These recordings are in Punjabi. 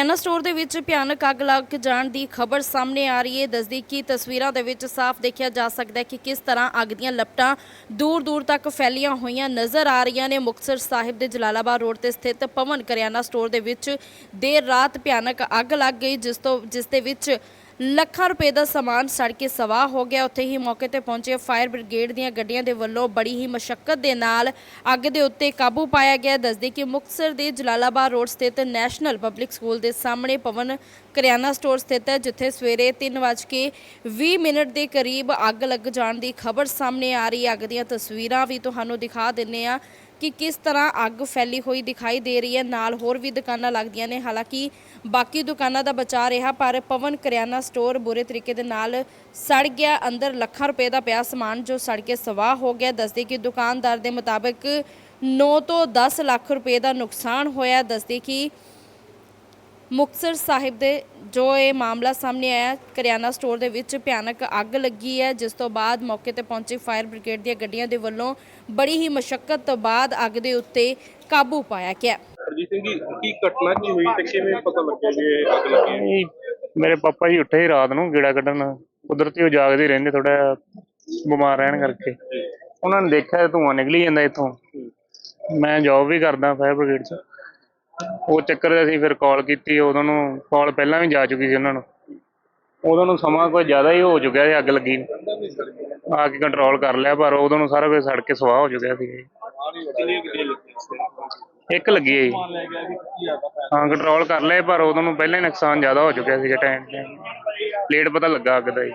ਕਰਿਆਨਾ ਸਟੋਰ ਦੇ ਵਿੱਚ ਭਿਆਨਕ ਅੱਗ ਲੱਗ ਜਾਣ ਦੀ ਖਬਰ ਸਾਹਮਣੇ ਆ ਰਹੀ ਹੈ। ਦੱਸਦੀ ਕਿ ਤਸਵੀਰਾਂ ਦੇ ਵਿੱਚ ਸਾਫ਼ ਦੇਖਿਆ ਜਾ ਸਕਦਾ ਹੈ ਕਿ ਕਿਸ ਤਰ੍ਹਾਂ ਅੱਗ ਦੀਆਂ ਲਪਟਾਂ ਦੂਰ ਦੂਰ ਤੱਕ ਫੈਲੀਆਂ ਹੋਈਆਂ ਨਜ਼ਰ ਆ ਰਹੀਆਂ ਨੇ। ਮੁਕਤਸਰ ਸਾਹਿਬ ਦੇ ਜਲਾਲਾਬਾਦ ਰੋਡ ਤੇ ਸਥਿਤ ਪਵਨ ਕਰਿਆਨਾ ਸਟੋਰ ਦੇ ਵਿੱਚ ਦੇਰ ਰਾਤ ਭਿਆਨਕ ਅੱਗ ਲੱਗ ਗਈ, ਜਿਸ ਤੋਂ, ਜਿਸ ਦੇ ਵਿੱਚ ਲੱਖਾਂ ਰੁਪਏ ਦਾ ਸਮਾਨ ਸੜ ਕੇ ਸਵਾਹ ਹੋ ਗਿਆ। ਉੱਥੇ ਹੀ ਮੌਕੇ ਤੇ ਪਹੁੰਚੇ ਫਾਇਰ ਬ੍ਰਿਗੇਡ ਦੀਆਂ ਗੱਡੀਆਂ ਦੇ ਵੱਲੋਂ ਬੜੀ ਹੀ ਮਸ਼ੱਕਤ ਦੇ ਨਾਲ ਅੱਗ ਦੇ ਉੱਤੇ ਕਾਬੂ ਪਾਇਆ ਗਿਆ। ਦੱਸਦੇ ਕਿ ਮੁਕਤਸਰ ਦੇ ਜਲਾਲਾਬਾਦ ਰੋਡ ਸਥਿਤ ਨੈਸ਼ਨਲ ਪਬਲਿਕ ਸਕੂਲ ਦੇ ਸਾਹਮਣੇ ਪਵਨ ਕਰਿਆਨਾ ਸਟੋਰ ਸਥਿਤ ਹੈ, ਜਿੱਥੇ ਸਵੇਰੇ 3:20 ਮਿੰਟ ਦੇ ਕਰੀਬ ਅੱਗ ਲੱਗ ਜਾਣ ਦੀ ਖਬਰ ਸਾਹਮਣੇ ਆ ਰਹੀ ਹੈ। ਅੱਗ ਦੀਆਂ ਤਸਵੀਰਾਂ ਵੀ ਤੁਹਾਨੂੰ ਦਿਖਾ ਦਿੰਨੇ ਆ ਕਿ ਕਿਸ ਤਰ੍ਹਾਂ ਅੱਗ ਫੈਲੀ ਹੋਈ ਦਿਖਾਈ ਦੇ ਰਹੀ ਹੈ। ਨਾਲ ਹੋਰ ਵੀ ਦੁਕਾਨਾਂ ਲੱਗਦੀਆਂ ਨੇ। ਹਾਲਾਂਕਿ ਬਾਕੀ ਦੁਕਾਨਾਂ ਦਾ ਬਚਾ ਰਿਹਾ, ਪਰ ਪਵਨ ਕਰਿਆਨਾ ਸਟੋਰ ਬੁਰੇ ਤਰੀਕੇ ਦੇ ਨਾਲ ਸੜ ਗਿਆ। ਅੰਦਰ ਲੱਖਾਂ ਰੁਪਏ ਦਾ ਪਿਆ ਸਮਾਨ ਜੋ ਸੜ ਕੇ ਸਵਾਹ ਹੋ ਗਿਆ। ਦੱਸਦੇ ਕਿ ਦੁਕਾਨਦਾਰ ਦੇ ਮੁਤਾਬਕ 9 ਤੋਂ 10 ਲੱਖ ਰੁਪਏ ਦਾ ਨੁਕਸਾਨ ਹੋਇਆ। ਦੱਸਦੇ ਕਿ ਮੁਕਤਸਰ ਸਾਹਿਬ ਦੇ ਜੋ ਇਹ ਮਾਮਲਾ ਸਾਹਮਣੇ ਆਇਆ ਕਰਿਆਨਾ ਸਟੋਰ ਦੇ ਵਿੱਚ ਭਿਆਨਕ ਅੱਗ ਲੱਗੀ ਹੈ ਜਿਸ ਤੋਂ ਬਾਅਦ ਮੌਕੇ ਤੇ ਪਹੁੰਚੀ ਫਾਇਰ ਬ੍ਰਿਗੇਡ ਦੀਆਂ ਗੱਡੀਆਂ ਦੇ ਵੱਲੋਂ ਬੜੀ ਹੀ ਮਸ਼ੱਕਤ ਤੋਂ ਬਾਅਦ ਅੱਗ ਦੇ ਉੱਤੇ ਕਾਬੂ ਪਾਇਆ ਗਿਆ। ਹਰਜੀਤ ਸਿੰਘ ਜੀ ਕੀ ਘਟਨਾ ਕੀ ਹੋਈ ਤੇ ਕਿਵੇਂ ਪਤਾ ਲੱਗਿਆ ਵੀ ਇਹ ਅੱਗ ਲੱਗੀ ਹੈ? ਇਹ ਮੇਰੇ ਪਾਪਾ ਜੀ ਉੱਠੇ ਸੀ ਰਾਤ ਨੂੰ ਗੇੜਾ ਕੱਢਣ ਕੁਦਰਤੀ ਉਹ ਜਾਗਦੇ ਹੀ ਰਹਿੰਦੇ ਥੋੜਾ ਬਿਮਾਰ ਰਹਿਣ ਕਰਕੇ। ਉਹਨਾਂ ਨੇ ਦੇਖਿਆ ਧੂੰਆਂ ਨਿਕਲੀ ਜਾਂਦਾ ਇੱਥੋਂ। ਮੈਂ ਜੌਬ ਵੀ ਕਰਦਾ ਫਾਇਰ ਬ੍ਰਿਗੇਡ 'ਚ। ਉਹ ਚੱਕਰ 'ਚ ਅਸੀਂ ਫਿਰ ਕਾਲ ਕੀਤੀ, ਉਦੋਂ ਨੂੰ ਕਾਲ ਪਹਿਲਾਂ ਵੀ ਜਾ ਚੁੱਕੀ ਸੀ ਉਹਨਾਂ ਨੂੰ। ਉਦੋਂ ਨੂੰ ਸਮਾਂ ਕੋਈ ਜ਼ਿਆਦਾ ਹੀ ਹੋ ਚੁੱਕਿਆ ਸੀ, ਅੱਗ ਲੱਗੀ। ਨੂੰ। ਆ ਕੇ ਕੰਟਰੋਲ ਕਰ ਲਿਆ, ਪਰ ਉਦੋਂ ਨੂੰ ਸਾਰਾ ਕੁਝ ਸੜ ਕੇ ਸਵਾਹ ਹੋ ਚੁੱਕਿਆ ਸੀ। ਕਿੰਨੀਆਂ ਗੱਡੀਆਂ ਲੱਗੀਆਂ ਇੱਕ ਲੱਗੀ ਹੈ ਜੀ ਲੈ ਗਿਆ ਵੀ ਕੀ ਆਦਾ ਹਾਂ ਕੰਟਰੋਲ ਕਰ ਲਏ, ਪਰ ਉਦੋਂ ਨੂੰ ਪਹਿਲਾਂ ਹੀ ਨੁਕਸਾਨ ਜ਼ਿਆਦਾ ਹੋ ਚੁੱਕਿਆ ਸੀਗਾ ਟਾਈਮ ਲੇਟ ਪਤਾ ਲੱਗਾ ਅੱਗ ਦਾ ਜੀ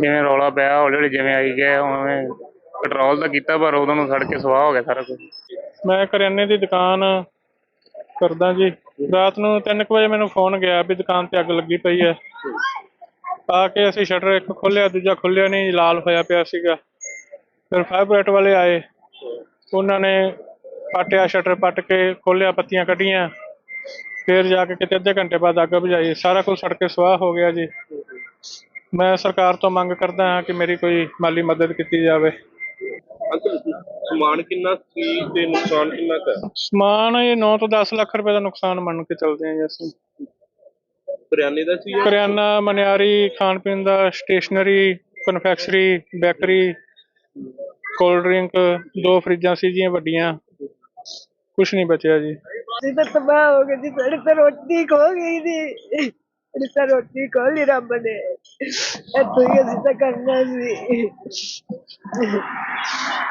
ਜਿਵੇਂ ਰੌਲਾ ਪਿਆ ਹੌਲੀ ਹੌਲੀ ਜਿਵੇਂ ਆਈ ਗਿਆ, ਉਵੇਂ ਕੰਟਰੋਲ ਤਾਂ ਕੀਤਾ, ਪਰ ਉਦੋਂ ਨੂੰ ਸੜ ਕੇ ਸਵਾਹ ਹੋ ਗਿਆ ਸਾਰਾ ਕੁਝ। ਮੈਂ ਕਰਿਆਨੇ ਦੀ ਦੁਕਾਨ ਕਰਦਾ ਜੀ। ਰਾਤ ਨੂੰ 3 ਵਜੇ ਮੈਨੂੰ ਫੋਨ ਗਿਆ ਵੀ ਦੁਕਾਨ ਤੇ ਅੱਗ ਲੱਗੀ ਪਈ ਹੈ। ਆ ਕੇ ਅਸੀਂ ਸ਼ਟਰ ਇੱਕ ਖੋਲਿਆ ਦੂਜਾ ਖੋਲਿਆ ਨਹੀਂ, ਲਾਲ ਹੋਇਆ ਪਿਆ ਸੀਗਾ। ਫਿਰ ਫਾਇਰ ਬ੍ਰਿਗੇਡ ਵਾਲੇ ਆਏ। ਉਹਨਾਂ ਨੇ ਪਾਟਿਆ ਸ਼ਟਰ ਪੱਟ ਕੇ ਖੋਲਿਆ ਪੱਤੀਆਂ ਕੱਢੀਆਂ। ਫਿਰ ਜਾ ਕੇ ਕਿਤੇ ਅੱਧੇ ਘੰਟੇ ਬਾਅਦ ਅੱਗ ਬੁਝਾਈ। ਸਾਰਾ ਕੁਝ ਸੜ ਕੇ ਸਵਾਹ ਹੋ ਗਿਆ ਜੀ। ਮੈਂ ਸਰਕਾਰ ਤੋਂ ਮੰਗ ਕਰਦਾ ਹਾਂ ਕਿ ਮੇਰੀ ਕੋਈ ਮਾਲੀ ਮਦਦ ਕੀਤੀ ਜਾਵੇ। ਅੰਕਲ ਸਮਾਨ ਕਿੰਨਾ ਸੀ ਤੇ ਨੁਕਸਾਨ ਕਿੰਨਾ ਕੁ ਹੈ? ਸਮਾਨ ਇਹ 9 ਤੋਂ 10 ਲੱਖ ਰੁਪਏ ਦਾ ਨੁਕਸਾਨ ਮੰਨ ਕੇ ਚੱਲਦੇ ਹਾਂ ਜੀ ਅਸੀਂ। ਕਰਿਆਨੇ ਦਾ ਸੀ ਜਾਂ ਕਰਿਆਨਾ ਮਨਿਆਰੀ ਖਾਣ ਪੀਣ ਦਾ stationery confectionery bakery cold drink ਦੋ ਫਰਿੱਜਾਂ ਸੀ ਜੀਆਂ ਵੱਡੀਆਂ। ਕੁਝ ਨਹੀਂ ਬਚਿਆ ਜੀ। ਅਸੀਂ ਤਾਂ ਤਬਾਹ ਹੋ ਗਏ ਜੀ ਸਾਡੀ ਤਾਂ ਰੋਟੀ ਖੋ ਗਈ ਜੀ। ਸਾਡੀ ਤਾਂ ਰੋਟੀ ਖੋ ਲਈ ਰੱਬ ਨੇ। ਇੱਥੋਂ ਹੀ ਅਸੀਂ ਤਾਂ ਕਰਨਾ ਸੀ।